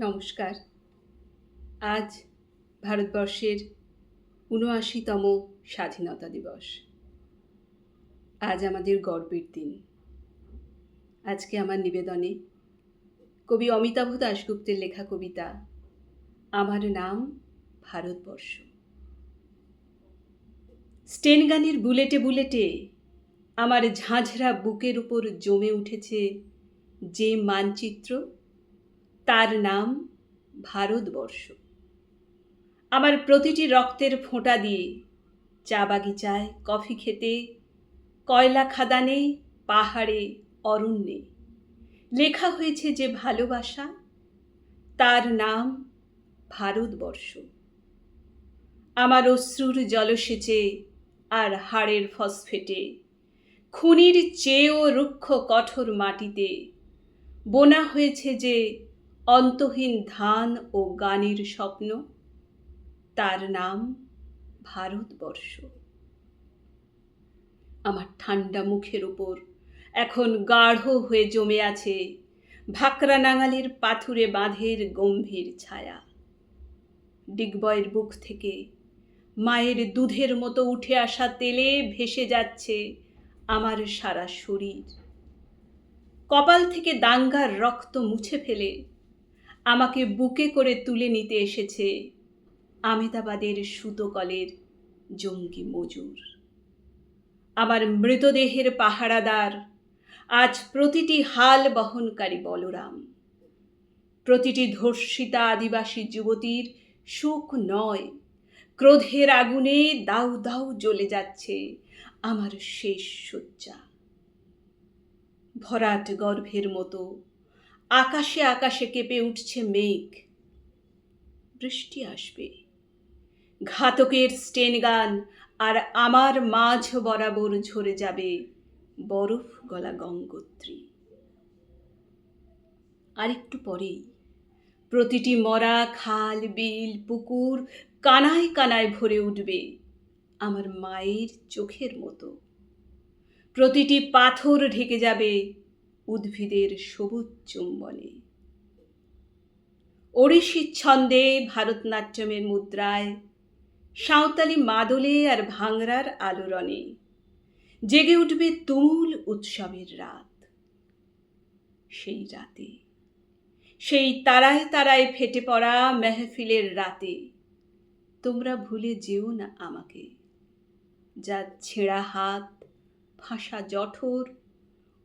নমস্কার। আজ ভারতবর্ষের উনআশিতম স্বাধীনতা দিবস। আজ আমাদের গর্বের দিন। আজকে আমার নিবেদনে কবি অমিতাভ দাশগুপ্তের লেখা কবিতা, আমার নাম ভারতবর্ষ। স্টেনগানের বুলেটে বুলেটে আমার ঝাঁঝরা বুকের উপর জমে উঠেছে যে মানচিত্র তার নাম ভারতবর্ষ। আমার প্রতিটি রক্তের ফোঁটা দিয়ে চা বাগিচায়, কফি খেতে, কয়লা খাদানে, পাহাড়ে, অরণ্যে লেখা হয়েছে যে ভালোবাসা তার নাম ভারতবর্ষ। আমার অশ্রুর জলসেচে আর হাড়ের ফসফেটে, খুনির চেয়েও রুক্ষ কঠোর মাটিতে বোনা হয়েছে যে অন্তহীন ধান ও গানের স্বপ্ন, তার নাম ভারতবর্ষ। আমার ঠান্ডা মুখের ওপর এখন গাঢ় হয়ে জমে আছে ভাকরা নাঙালের পাথুরে বাঁধের গম্ভীর ছায়া। ডিগবয়ের বুক থেকে মায়ের দুধের মতো উঠে আসা তেলে ভেসে যাচ্ছে আমার সারা শরীর। কপাল থেকে দাঙ্গার রক্ত মুছে ফেলে আমাকে বুকে করে তুলে নিতে এসেছে আমেদাবাদের সুতোকলের জঙ্গি মজুর। আমার মৃতদেহের পাহারাদার আজ প্রতিটি হাল বহনকারী বলরাম। প্রতিটি ধর্ষিতা আদিবাসী যুবতীর সুখ নয়, ক্রোধের আগুনে দাউ দাউ জ্বলে যাচ্ছে আমার শেষ শয্যা। ভরাট গর্ভের মতো আকাশে আকাশে কেঁপে উঠছে মেঘ। বৃষ্টি আসবে। ঘাতকের স্টেন গান আর আমার মাঝ বরাবর ঝরে যাবে বরফ গলা গঙ্গোত্রী। আরেকটু পরেই প্রতিটি মরা খাল, বিল, পুকুর কানায় কানায় ভরে উঠবে আমার মায়ের চোখের মতো। প্রতিটি পাথর ঢেকে যাবে উদ্ভিদের সবুজ চুম্বনে। ওড়িশি ছন্দে ভারতনাট্যমের মুদ্রায়, সাঁওতালি মাদলে আর ভাংরার আলোড়নে। জেগে উঠবে তুমুল উৎসবের রাত। সেই রাতে, সেই তারায় তারায় ফেটে পড়া মেহফিলের রাতে, তোমরা ভুলে যেও না আমাকে, যা ছেঁড়া হাত ফাঁসা জঠর